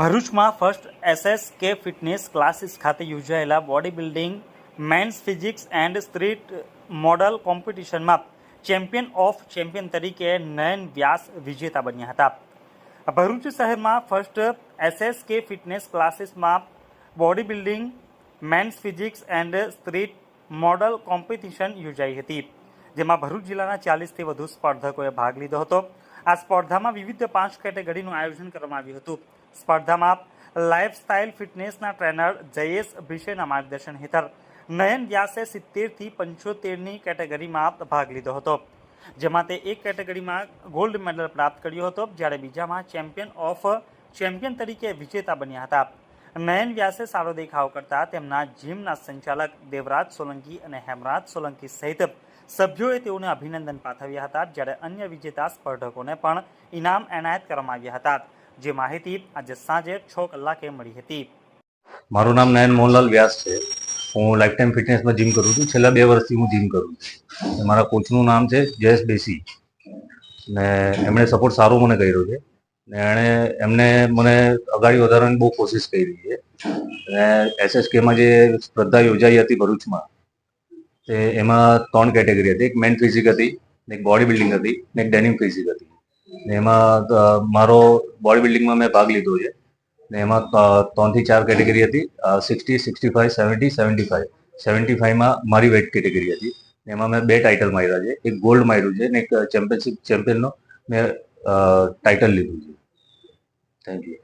ભરૂચમાં first SS K fitness classes ખાતે યોજાયેલા body building mens physics and street model કોમ્પિટિશનમાં champion of champion તરીકે નયન વ્યાસ વિજેતા બન્યા હતા. ભરૂચ શહેરમાં ફર્સ્ટ એસએસ કે ફિટનેસ ક્લાસીસમાં body building mens physics and street model competition યોજાઈ હતી, જેમાં ભરૂચ જિલ્લાના ચાલીસથી વધુ સ્પર્ધકોએ ભાગ લીધો હતો. આ સ્પર્ધામાં વિવિધ પાંચ કેટેગરીનું આયોજન કરવામાં આવ્યું હતું. સ્પર્ધામાં લાઇફસ્ટાઇલ ફિટનેસના ટ્રેનર જયેશ ભીષેના માર્ગદર્શન હેઠળ નયન વ્યાસે સિત્તેરથી પંચોતેરની કેટેગરીમાં ભાગ લીધો હતો, જેમાં તે એક કેટેગરીમાં ગોલ્ડ મેડલ પ્રાપ્ત કર્યો હતો, જ્યારે બીજામાં ચેમ્પિયન ઓફ ચેમ્પિયન તરીકે વિજેતા બન્યા હતા. નયન વ્યાસે સારો દેખાવ કરતા તેમના જીમના સંચાલક દેવરાજ સોલંકી અને હેમરાજ સોલંકી સહિત સભ્યોએ તેઓને અભિનંદન પાઠવ્યા હતા, જ્યારે અન્ય વિજેતા સ્પર્ધકોને પણ ઇનામ એનાયત કરવામાં આવ્યા હતા. જે માહિતી આજે સાંજે છ કલાકે મળી હતી. મારું નામ નયન મોહનલાલ વ્યાસ છે. હું લાઈફ ટાઈમ ફિટનેસમાં જીમ કરું છું. છેલ્લા બે વર્ષથી હું જીમ કરું છું. મારા કોચનું નામ છે જયેશ બેસી. ને એમણે સપોર્ટ સારો મને કર્યો છે. ને એણે, એમને મને અગાડી વધારવાની બહુ કોશિશ કરી છે. ને એસએસકેમાં જે સ્પર્ધા યોજાઈ હતી ભરૂચમાં તે એમાં ત્રણ કેટેગરી હતી. એક મેન ફિઝિક હતી એક બોડી બિલ્ડિંગ હતી, ને એક ડેનિમ ફિઝિક હતી. ને એમાં મારો બોડી બિલ્ડિંગમાં મેં ભાગ લીધો છે. ને એમાં ત્રણથી ચાર કેટેગરી હતી. Sixty sixty five seventy seventy five seventy ફાઈવમાં મારી વેટ કેટેગરી હતી. એમાં મેં બે ટાઇટલ માર્યા છે. એક ગોલ્ડ માર્યું છે ને એક ચેમ્પિયનશિપ ચેમ્પિયનનો મેં ટાઇટલ લીધું છે. Thank you